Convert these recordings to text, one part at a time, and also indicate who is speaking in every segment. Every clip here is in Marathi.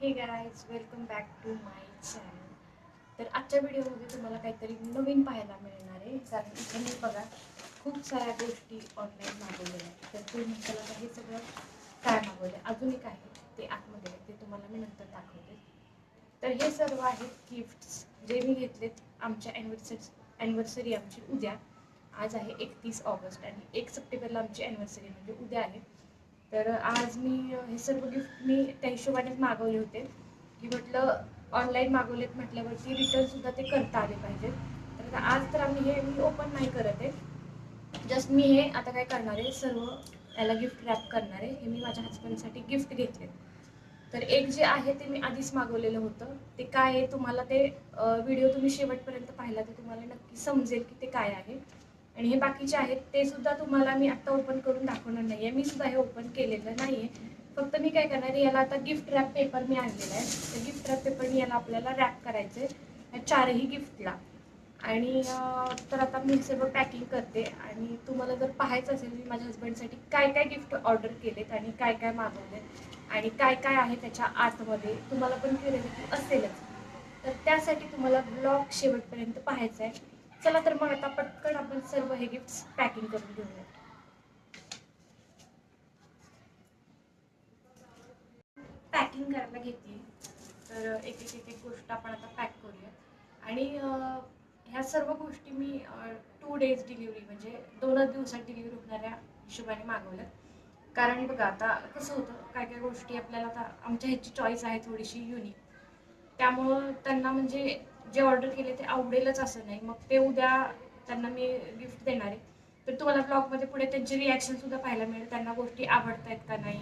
Speaker 1: Hey guys welcome back to my channel तर आजच्या व्हिडिओमध्ये तुम्हाला काहीतरी नवीन पाहायला मिळणार आहे. कारण इथे मी बघा खूप साऱ्या गोष्टी ऑनलाईन मागवलेल्या आहेत. तर तुम्ही मला हे सगळं काय मागवलं अजून एक आहे ते आतमध्ये आहे, ते तुम्हाला मी नंतर दाखवते. तर हे सर्व आहेत गिफ्ट्स जे मी घेतलेत आमच्या ॲनिव्हर्सरी ॲनिव्हर्सरी आमची उद्या. आज आहे एकतीस ऑगस्ट आणि एक सप्टेंबरला आमची ॲनिव्हर्सरी म्हणजे उद्या आहे. तर आज मी हे सर्व गिफ्ट मी त्या हिशोबानेच मागवले होते. की म्हटलं ऑनलाईन मागवलेत म्हटल्यावरती रिटर्नसुद्धा ते करता आले पाहिजेत. तर आज तर आम्ही हे मी ओपन नाही करत आहे. जस्ट मी हे आता काय करणार आहे सर्व याला गिफ्ट रॅप करणार आहे. हे मी माझ्या हजबंडसाठी गिफ्ट घेतले. तर एक जे आहे ते मी आधीच मागवलेलं होतं. ते काय आहे तुम्हाला ते व्हिडिओ तुम्ही शेवटपर्यंत पाहिला तर तुम्हाला नक्की समजेल की ते काय आहे. आणि हे बाकीचे आहेत ते सुद्धा तुम्हाला मी आता ओपन करून दाखवणार नाही आहे मी सुद्धा हे ओपन केलेलं नाही आहे फक्त मी काय करणार याला आता गिफ्ट रॅप पेपर मी आणलेला आहे. तर गिफ्ट रॅप पेपर याला आपल्याला रॅप करायचं आहे चारही गिफ्टला आणि तर आता मी सर्व पॅकिंग करते. आणि तुम्हाला जर पाहायचं असेल मी माझ्या हस्बंडसाठी काय काय गिफ्ट ऑर्डर केलेत आणि काय काय मागवले आणि काय काय आहे त्याच्या आतमध्ये तुम्हाला पण क्युरिओसिटी असेलच. तर त्यासाठी तुम्हाला ब्लॉग शेवटपर्यंत पाहायचा आहे चला तर मग आता पटकन आपण सर्व हे गिफ्ट पॅकिंग करून घेऊया पॅकिंग करायला घेते. तर एक एक एक एक गोष्ट आपण आता पॅक करूया आणि ह्या सर्व गोष्टी मी टू डेज डिलिव्हरी म्हणजे दोनच दिवसात डिलिव्हरी होणाऱ्या हिशोबाने मागवल्या कारण बघा आता कसं होतं काय काय गोष्टी आपल्याला आता आमच्या ह्याची चॉईस आहे थोडीशी युनिक त्यामुळं त्यांना म्हणजे जे ऑर्डर केले ते आवडेलच असं नाही. मग ते उद्या त्यांना मी गिफ्ट देणार आहे. तर तुम्हाला ब्लॉगमध्ये पुढे त्यांचे रिॲक्शन सुद्धा पाहायला मिळेल. त्यांना गोष्टी आवडत आहेत का नाही?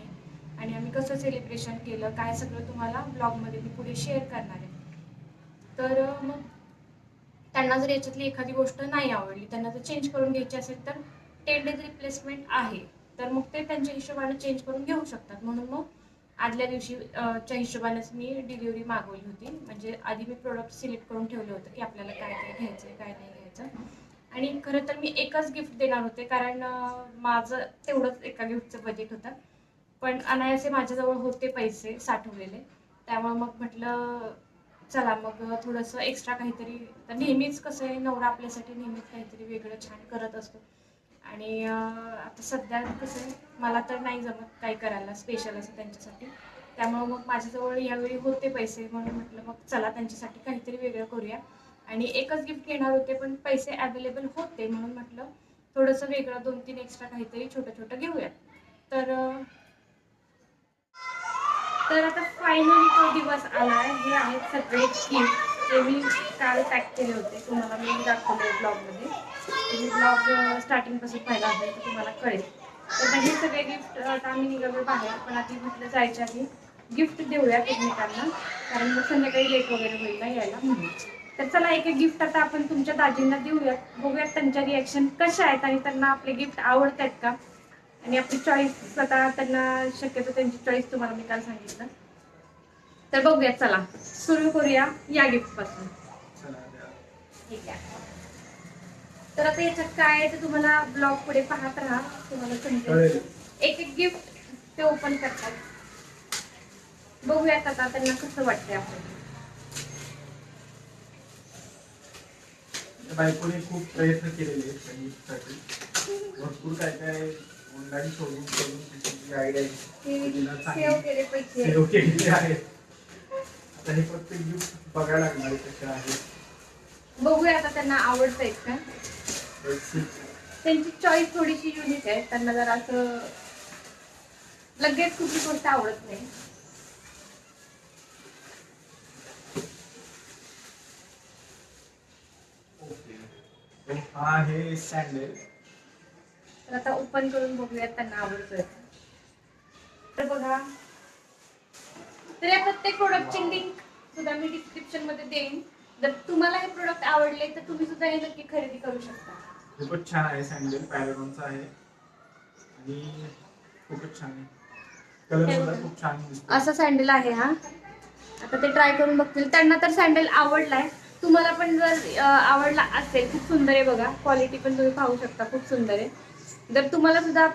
Speaker 1: आणि आम्ही कसं सेलिब्रेशन केलं काय सगळं तुम्हाला ब्लॉगमध्ये मी पुढे शेअर करणार आहे. तर मग त्यांना जर याच्यातली एखादी गोष्ट नाही आवडली त्यांना जर चेंज करून घ्यायची असेल तर टेन डेज रिप्लेसमेंट आहे. तर मग ते त्यांच्या हिशोबाने चेंज करून घेऊ शकतात. म्हणून मग आदल्या दिवशी च्या हिशोबानेच मी डिलिव्हरी मागवली होती. म्हणजे आधी मी प्रोडक्ट सिलेक्ट करून ठेवलं होतं की आपल्याला काय काय घ्यायचं काय नाही घ्यायचं. आणि खरं तर मी एकच गिफ्ट देणार होते कारण माझं तेवढंच एका गिफ्टचं बजेट होतं. पण अनायासे माझ्याजवळ होते पैसे साठवलेले. त्यामुळे मग म्हटलं चला मग थोडंसं एक्स्ट्रा काहीतरी. तर नेहमीच कसं आहे नवरा आपल्यासाठी नेहमीच काहीतरी वेगळं छान करत असतो. आणि आता सध्या कसं आहे मला तर नाही जमत काही करायला स्पेशल असं त्यांच्यासाठी. त्यामुळं मग माझ्याजवळ यावेळी होते पैसे म्हणून म्हटलं मग चला त्यांच्यासाठी काहीतरी वेगळं करूया. आणि एकच गिफ्ट घेणार होते पण पैसे अवेलेबल होते म्हणून म्हटलं थोडंसं वेगळं दोन तीन एक्स्ट्रा काहीतरी छोटं छोटं घेऊया. तर तर आता फायनली तो दिवस आला आहे. हे आहेत सगळे गिफ्ट ते मी काल पॅक केले होते. तुम्हाला मी दाखवले ब्लॉगमध्ये तुम्ही ब्लॉग स्टार्टिंगपासून पाहिला असेल तर तुम्हाला कळेल. तर हे सगळे गिफ्ट आता आम्ही निघालो बाहेर पण आधी म्हटलं जायच्या आधी गिफ्ट देऊया एकमेकांना कारण मग संध्याकाळी लेट वगैरे होईल ना यायला. म्हणून तर चला एक एक गिफ्ट आता आपण तुमच्या दाजींना देऊयात. बघूयात त्यांच्या रिॲक्शन कशा आहेत आणि त्यांना आपले गिफ्ट आवडत आहेत का? आणि आपली चॉईस आता त्यांना शक्यतो त्यांची चॉईस तुम्हाला मी काल सांगितलं. तर बघूया चला. सुरू करूया या गिफ्टपासून. ठीक आहे. तर आता याच्यात काय आहे ते तुम्हाला ब्लॉग पुढे पाहत राहा. तुम्हाला समजेल. एक एक गिफ्ट ते ओपन करतात. बघूयात आता त्यांना कसं वाटतंय आपण.
Speaker 2: बायकोने खूप प्रयत्न केलेले भरपूर काय काय ऑनलाईन शोधून आयडिया
Speaker 1: सेव्ह केले पैसे.
Speaker 2: सेव्ह केलेले आहेत. आता हे प्रत्येक गिफ्ट बघायला लागणार आहे कसे आहेत.
Speaker 1: बघूया आता त्यांना आवडतंय का. त्यांची चॉईस थोडीशी युनिक आहे त्यांना जरा असं लगेच कुठली गोष्ट आवडत नाही.
Speaker 2: हा आहे सँडल
Speaker 1: तर आता ओपन करून बघूयात त्यांना आवडतोय. तर बघा तर या प्रत्येक प्रोडक्टची लिंक सुद्धा मी डिस्क्रिप्शनमध्ये देईन. जर तुम्हाला हे प्रोडक्ट आवडले तर तुम्ही सुद्धा हे नक्की खरेदी करू शकता.
Speaker 2: खूपच छान आहे सँडल पॅरागॉनचा आहे. आणि खूपच छान आहे. कलर
Speaker 1: हे
Speaker 2: सुद्धा
Speaker 1: बघा.
Speaker 2: खूप छान दिसतो
Speaker 1: असा सँडल आहे हा. आता ते ट्राय करून बघतील. त्यांना तर सँडल आवडलाय. तुम्हाला पण जर अं, आवडला असेल खूप सुंदर आहे बघा. क्वालिटी पण तुम्ही पाहू शकता खूप सुंदर आहे. जर तुम्हाला सुद्धा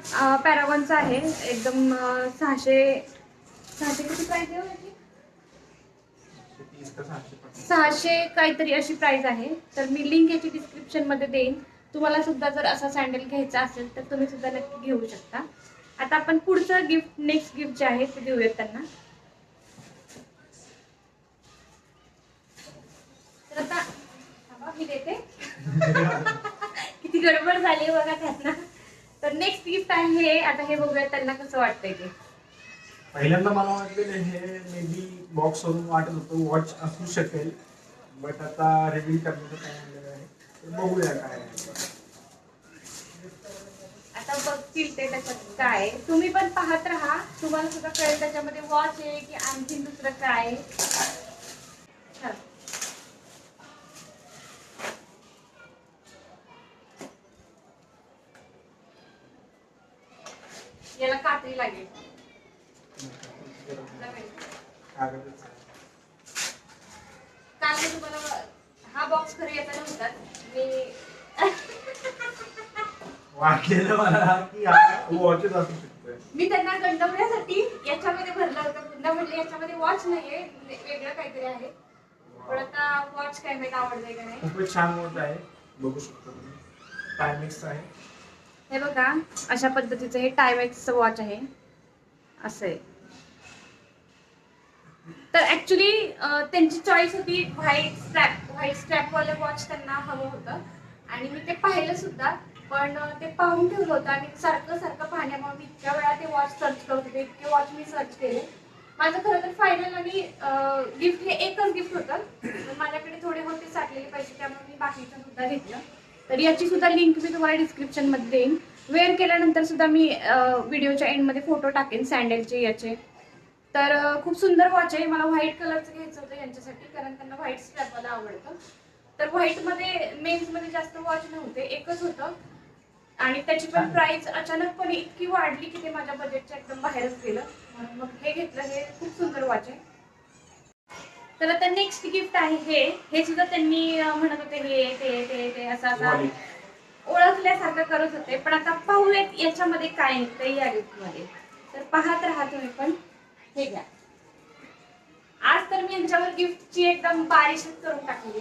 Speaker 1: पॅरागॉनचा आहे एकदम अं, सहाशे सहाशे किती प्राइस आहे हो
Speaker 2: सहाशे
Speaker 1: काहीतरी अशी प्राइस आहे. तर मी लिंक याची डिस्क्रिप्शनमध्ये देईन. तुम्हाला सुद्धा जर असा सँडल घ्यायचा असेल तर तुम्ही सुद्धा नक्की घेऊ शकता. आता आपण पुढचं गिफ्ट नेक्स्ट गिफ्ट जे आहे ते देऊयात त्यांना. तर आता मी देते. किती गडबड झाली बघा त्यांना. तर नेक्स्ट गिफ्ट आहे आता हे बघूयात त्यांना कसं वाटतंय ते.
Speaker 2: पहिल्यांदा मला वाटलेलं हे मे बी बॉक्स वरून वाटत होतं वॉच असू शकेल बट आता रिव्हील करण्याचं काय म्हणलेलं आहे तर बघूया काय आहे.
Speaker 1: आता बघतील ते त्याच्यात काय आहे. तुम्ही पण पाहत राहा तुम्हाला सुद्धा कळेल त्याच्यामध्ये वॉच आहे की आणखीन दुसरं काय आहे चला. याला कात्री लागेल
Speaker 2: कागदच आहे.
Speaker 1: काल मी तुम्हाला हा बॉक्स खरी येता नव्हता मी
Speaker 2: वाटलेलं मला की वॉचच असू शकतोय.
Speaker 1: मी त्यांना गंडवण्यासाठी याच्यामध्ये भरलं होतं. पुन्हा म्हटलं याच्यामध्ये वॉच नाहीये. वेगळं काहीतरी आहे. पण आता वॉच काय माहीत आवडतंय का नाही?
Speaker 2: खूपच छान वॉच आहे. बघू शकतो तुम्ही. टायमिक्स आहे.
Speaker 1: हे बघा अशा पद्धतीचं हे टायमॅक्सचं वॉच आहे. असं आहे. तर ॲक्च्युली त्यांची चॉईस होती व्हाईट स्ट्रॅप व्हाईट स्ट्रॅपवालं वॉच त्यांना हवं होतं. आणि मी ते पाहिलं सुद्धा. पण ते पाहून ठेवलं होतं आणि सारखं सारखं पाहण्यामुळे मी इतक्या वेळा ते वॉच सर्च करत होते. इतके वॉच मी सर्च केले. माझं खरं तर फायनल आणि गिफ्ट हे एकच गिफ्ट होतं. माझ्याकडे थोडे होते साठलेले पैसे त्यामुळे मी बाकीचं सुद्धा घेतलं. तर याची सुद्धा लिंक मी तुम्हाला डिस्क्रिप्शनमध्ये देईन. वेअर केल्यानंतर सुद्धा मी व्हिडिओच्या एंडमध्ये फोटो टाकेन सँडलचे याचे. तर खूप सुंदर वॉच आहे. मला व्हाईट कलरचं घ्यायचं होतं यांच्यासाठी कारण त्यांना व्हाईट स्ट्रॅपवाला आवडतं. तर व्हाईटमध्ये मेन्समध्ये जास्त वॉच नव्हते. एकच होतं. आणि त्याची पण प्राइस अचानकपणे इतकी वाढली की ते माझ्या बजेटच्या एकदम बाहेरच गेलं. म्हणून मग हे घेतलं. हे खूप सुंदर वॉच आहे. तर आता नेक्स्ट गिफ्ट आहे हे. हे सुद्धा त्यांनी म्हणत होते हे ते ते ते असं असं.
Speaker 2: Wallet.
Speaker 1: ओळखल्यासारखं करत होते. पण आता पाहूयात याच्यामध्ये काय निघतंय या गिफ्टमध्ये. तर पाहत राहा तुम्ही पण. हे घ्या. आज तर मी यांच्यावर गिफ्टची एकदम बारिशच करून टाकली.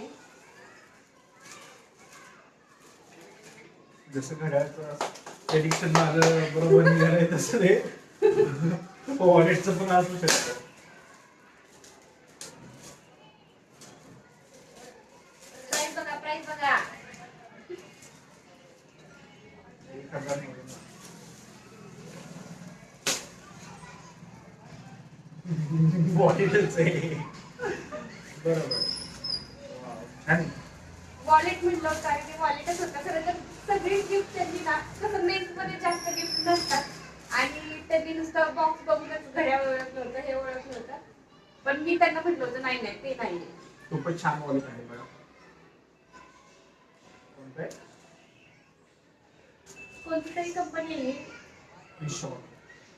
Speaker 2: जसं घड्याळचं प्रेडिक्शन माझं बरोबर निघालंय तसं ते. वॉलेटचं पण असू शकतं. आहे बरोबर.
Speaker 1: वॉलेट म्हटलं काय ते वॉलेटच होतं. खरं तर सगळी गिफ्ट त्यांनी ना कसं मेन्समध्ये जास्त गिफ्ट नसतात. आणि त्यांनी नुसतं बॉक्स बघूनच घड्याळ ओळखलं होतं हे ओळखलं होतं. पण मी त्यांना म्हटलं होतं नाही नाही ते नाही
Speaker 2: खूपच छान वॉलेट आहे बघा. कोणतं
Speaker 1: कोणती तरी कंपनी आहे.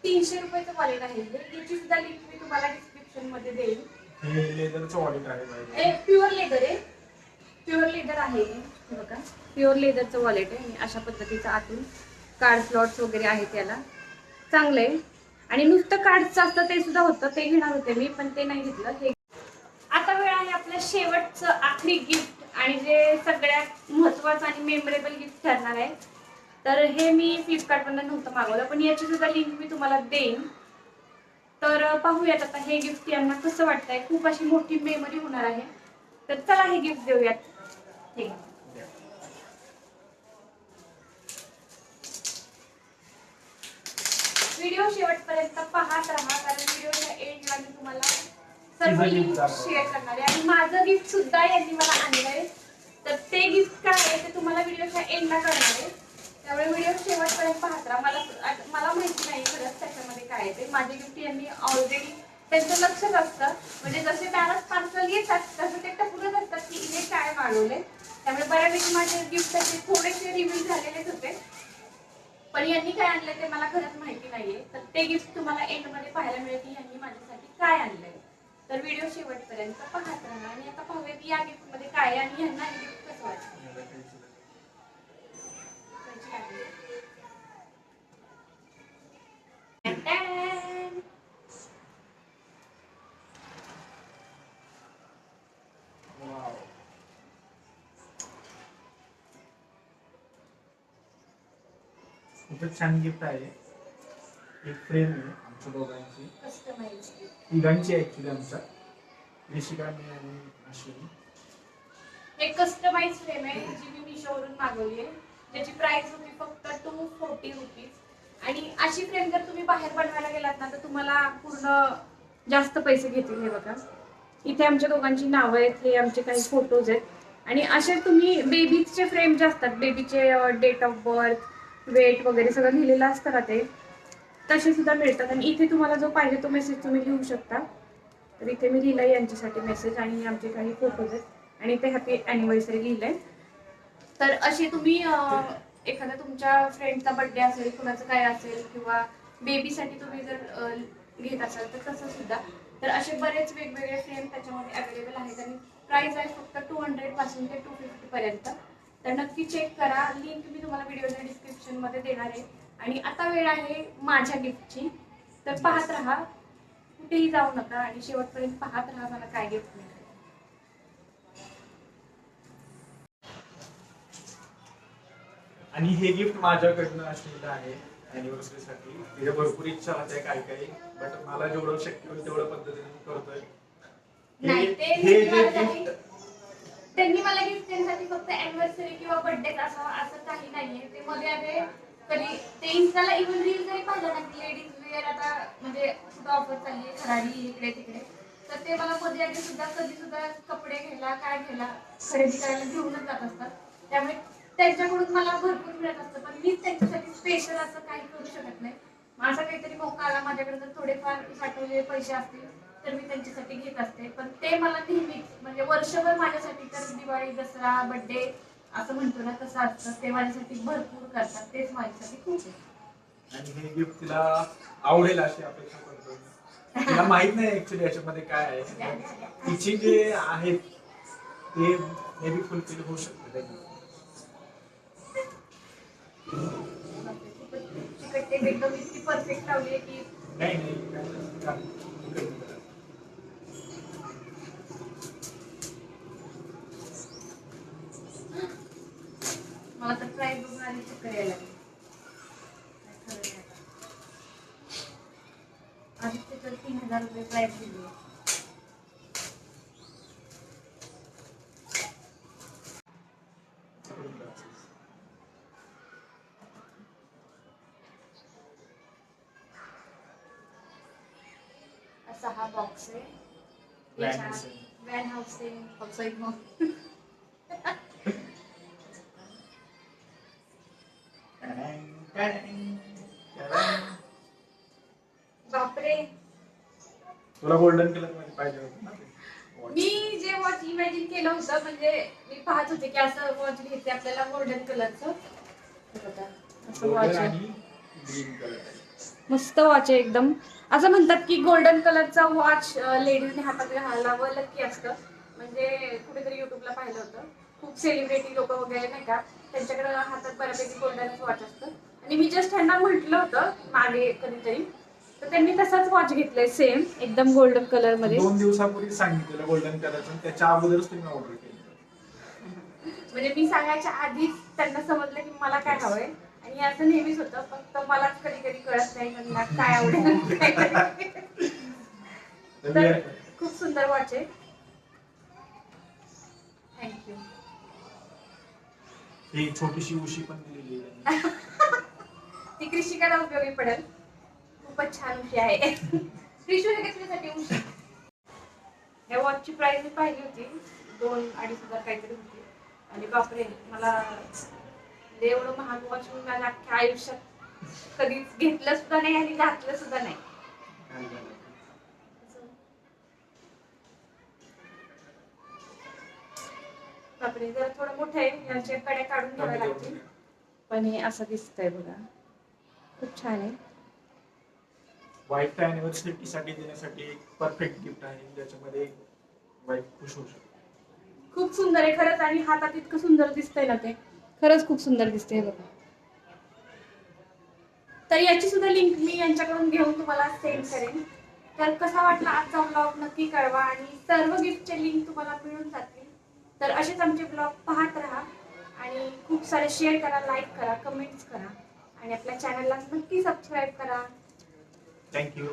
Speaker 1: तीनशे रुपयाचं वॉलेट आहे. याची सुद्धा लिंक मी तुम्हाला डिस्क्रिप्शनमध्ये देईन
Speaker 2: हे लेदरचं वॉलेट आहे बघा.
Speaker 1: हे प्युअर लेदर आहे. प्युअर लेदर आहे हे. हे बघा. प्युअर लेदरचं वॉलेट आहे. आणि अशा पद्धतीचं आतून कार्ड स्लॉट्स वगैरे आहेत त्याला. चांगलं आहे आणि नुसतं कार्डचं असतं ते सुद्धा होतं. ते घेणार होते मी पण ते नाही घेतलं. हे आता वेळ आहे आपल्या शेवटचं आखरी गिफ्ट आणि जे सगळ्यात महत्वाचं आणि मेमोरेबल गिफ्ट ठरणार आहे. तर हे मी फ्लिपकार्टमधून नव्हतं मागवलं पण याची सुद्धा लिंक मी तुम्हाला देईन. तर पाहूयात आता हे गिफ्ट यांना कसं वाटतंय? खूप अशी मोठी मेमरी होणार आहे. तर चला हे गिफ्ट देऊयात. हे. व्हिडिओ शेवटपर्यंत पाहत राहा कारण व्हिडिओच्या एंडला मी तुम्हाला सर्व लिंक
Speaker 2: दाखव.
Speaker 1: शेअर करणार आहे. आणि माझं गिफ्ट सुद्धा यांनी मला आणलंय. तर ते गिफ्ट काय आहे ते तुम्हाला व्हिडिओच्या एंडला कळणार आहे. त्यामुळे व्हिडिओ शेवटपर्यंत पाहत. राहा मला मला माहिती नाही खरंच त्याच्यामध्ये काय आहे ते. माझे गिफ्ट यांनी ऑलरेडी त्यांचं लक्षच असतं. म्हणजे जसे दारात पार्सल येतात तसं ते टपूनच असतात की इथे काय मागवले त्यामुळे बऱ्यापैकी माझे गिफ्ट असे थोडेसे रिव्ह्यू झालेलेच होते. पण यांनी काय आणलंय ते मला खरंच माहिती नाहीये. तर ते गिफ्ट तुम्हाला एंडमध्ये पाहायला मिळेल की यांनी माझ्यासाठी काय आणलंय. तर व्हिडिओ शेवटपर्यंत पाहत राहा. आणि आता पाहूया की या गिफ्टमध्ये काय आहे आणि यांना गिफ्ट कसं वाटतं.
Speaker 2: खूपच छान गिफ्ट आहे. एक फ्रेम आहे आमच्या दोघांची. तिघांची ऍक्च्युली आमचा रिशिका मी आणि अश्विनी.
Speaker 1: एक कस्टमाइज फ्रेम आहे जी मी मिशोवरून मागवली आहे. त्याची प्राइस होती फक्त टू फोर्टी रुपीज आणि अशी फ्रेम जर तुम्ही बाहेर बनवायला गेलात ना तर तुम्हाला पूर्ण जास्त पैसे घेतील हे बघा. इथे आमच्या दोघांची नावं आहेत हे आमचे काही फोटोज आहेत. आणि असे तुम्ही बेबीचे फ्रेम जे असतात बेबीचे डेट ऑफ बर्थ वेट वगैरे सगळं लिहिलेलं असतं ना ते तसे सुद्धा मिळतात. आणि इथे तुम्हाला जो पाहिजे तो मेसेज तुम्ही लिहू शकता. तर इथे मी लिहिलाय यांच्यासाठी मेसेज आणि आमचे काही फोटोज आहेत. आणि ते हॅपी अॅनिव्हर्सरी आहे तर असे तुम्ही एखादा तुमच्या फ्रेंडचा बर्थडे असेल कुणाचं काय असेल किंवा बेबीसाठी तुम्ही जर घेत असाल तर तसं सुद्धा. तर असे बरेच वेगवेगळे फ्रेम त्याच्यामध्ये अवेलेबल आहेत आणि प्राइस आहे फक्त टू हंड्रेडपासून ते टू फिफ्टी पर्यंत. तर नक्की चेक करा. लिंक मी तुम्हाला व्हिडिओच्या डिस्क्रिप्शनमध्ये देणार आहे. आणि आता वेळ आहे माझ्या गिफ्टची तर पाहत राहा. कुठेही जाऊ नका आणि शेवटपर्यंत पाहत राहा मला काय गिफ्ट
Speaker 2: आणि हे गिफ्ट माझ्याकडनं असलेलं आहे अॅनिव्हर्सरी साठी तिथे भरपूर इच्छा होते काय काही बट मला जेवढं शक्य होईल तेवढ्या पद्धतीने मी करतोय.
Speaker 1: नाही, ते
Speaker 2: हे जे
Speaker 1: मला नाही.
Speaker 2: गिफ्ट
Speaker 1: त्यांनी मला गिफ्ट देण्यासाठी फक्त अॅनिव्हर्सरी किंवा बर्थडे असं असं काही नाहीये. ते मध्ये आले कधी ते इन्स्टाला इव्हन रील जरी पाहिलं ना की लेडीज वेअर आता म्हणजे सुद्धा ऑफर चालली आहे खराडी इकडे तिकडे. तर ते मला मध्ये आधी सुद्धा कधी सुद्धा कपडे घ्यायला काय घ्यायला खरेदी करायला घेऊनच जात असतात. त्यामुळे त्यांच्याकडून मला भरपूर मिळत असतं पण मीच त्यांच्यासाठी स्पेशल असं काही करू शकत नाही. माझा काहीतरी मौका आला माझ्याकडे जर थोडेफार साठवलेले पैसे असतील तर मी त्यांच्यासाठी घेत असते. पण ते मला नेहमीच म्हणजे वर्षभर माझ्यासाठी तर दिवाळी दसरा बर्थडे असं म्हणतो ना तसं असतं. ते माझ्यासाठी भरपूर करतात. तेच माझ्यासाठी खूप आहे.
Speaker 2: आणि हे गिफ्ट तिला आवडेल अशी अपेक्षा करतो. तिला माहीत नाही ऍक्च्युली याच्यामध्ये काय आहे. तिची जे आहेत ते मे बी फुलफिल होऊ शकते
Speaker 1: तिकट ते इतकी परफेक्ट लावली की
Speaker 2: नाही नाही काय नाही. चालेल.
Speaker 1: मला तर प्राईस बघून आधी चक्कर यायला लागली. काय खरं नाही आता. आधीच त्याच्यावर तीन हजार रुपये प्राईस दिली आहे. असा हा बॉक्स आहे outside mode.
Speaker 2: टॅडॅंग, टॅडॅंग, टॅडॅंग.
Speaker 1: बापरे.
Speaker 2: तुला गोल्डन कलर पाहिजे?
Speaker 1: मी जे वॉच इमॅजिन केलं होतं म्हणजे मी पाहत होते की असं वॉच घ्यायचे आपल्याला गोल्डन कलरचं असं वॉच आहे.
Speaker 2: ग्रीन कलर
Speaker 1: मस्त वॉच आहे एकदम. असं म्हणतात की गोल्डन कलरचा वॉच लेडीजने हातात घालावं लकी असतं. म्हणजे कुठेतरी युट्यूबला पाहिलं होतं. खूप सेलिब्रिटी लोक वगैरे नाही का त्यांच्याकडे हातात बऱ्यापैकी गोल्डनच वॉच असतं. आणि मी जस्ट त्यांना म्हटलं होतं मागे कधीतरी तर त्यांनी तसाच वॉच घेतलाय सेम एकदम गोल्डन कलरमध्ये.
Speaker 2: दोन दिवसापूर्वी सांगितलेलं गोल्डन कलरचं त्याच्या अगोदरच तुम्ही ऑर्डर केली.
Speaker 1: म्हणजे मी सांगायच्या आधीच त्यांना समजलं की मला काय हवंय. आणि असं नेहमीच होतं फक्त मलाच कधी कधी कळत नाही त्यांना काय आवडेल काय नाही.
Speaker 2: तर.
Speaker 1: खूप सुंदर वॉच आहे. थँक्यू
Speaker 2: ही छोटीशी उशी पण दिलेली आहे.
Speaker 1: ती कृषिकाला उपयोगी पडेल. खूपच छान उशी आहे. कृषी घेतल्यासाठी उशी. या वॉचची प्राइस मी पाहिली होती. दोन अडीच हजार काहीतरी होती. आणि बापरे मला लय एवढं महाग वॉच मी माझ्या अख्ख्या आयुष्यात कधीच घेतलं सुद्धा नाही आणि घातलं सुद्धा नाही? बापरे जरा थोडं मोठं आहे. यांच्या कड्या काढून घ्याव्या लागतील. पण हे असं दिसतंय बघा. खूप छान आहे.
Speaker 2: वाईफ अॅनिव्हर्सरी साठी देण्यासाठी एक परफेक्ट गिफ्ट आहे. ज्याच्यामध्ये वाईफ खुश होऊ शकते.
Speaker 1: खूप सुंदर आहे. खरंच आणि हातात इतकं सुंदर दिसतंय ना ते. खरंच खूप सुंदर दिसते बघा. तर याची सुद्धा लिंक मी यांच्याकडून घेऊन तुम्हाला सेंड करेन. तर कसा वाटला आजचा ब्लॉग नक्की कळवा आणि सर्व गिफ्टचे लिंक तुम्हाला मिळून जातील. तर असेच आमचे ब्लॉग पाहत राहा आणि खूप सारे शेअर करा लाईक करा कमेंट्स करा आणि आपल्या चॅनलला नक्की सबस्क्राईब करा.
Speaker 2: थँक्यू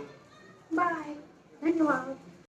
Speaker 1: बाय धन्यवाद.